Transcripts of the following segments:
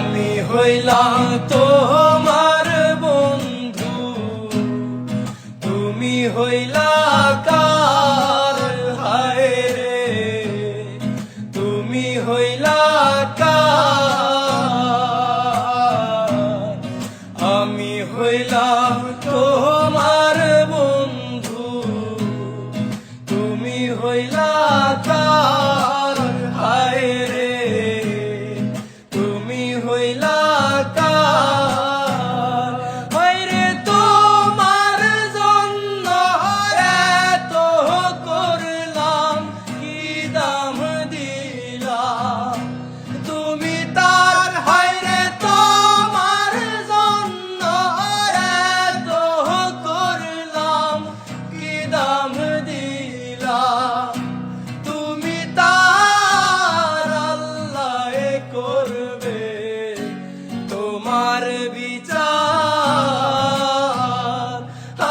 আমি হইলাম তোমার বন্ধু। তুমি হইলা কার হায় রে? তুমি হইলা কার? আমি হইলাম তোমার বন্ধু। তুমি হইলা তোমার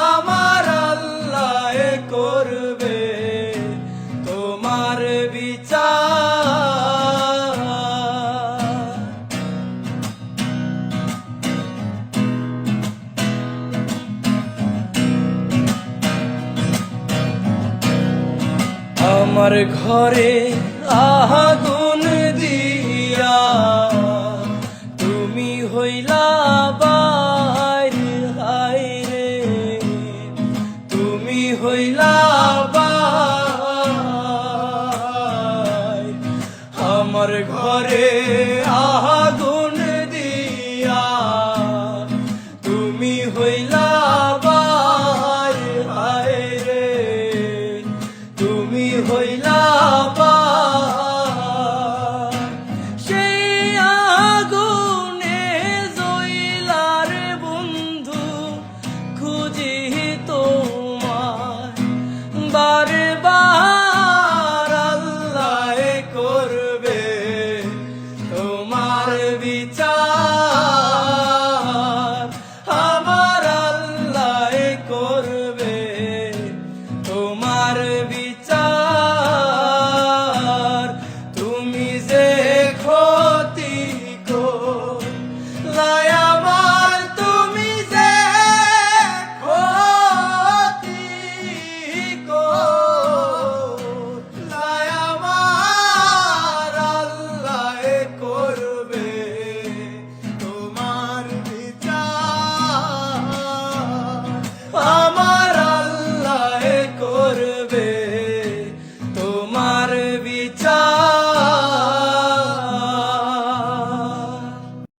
আমার করবে তোমার আমার ঘরে আগুন হইলা আমার ঘরে আহা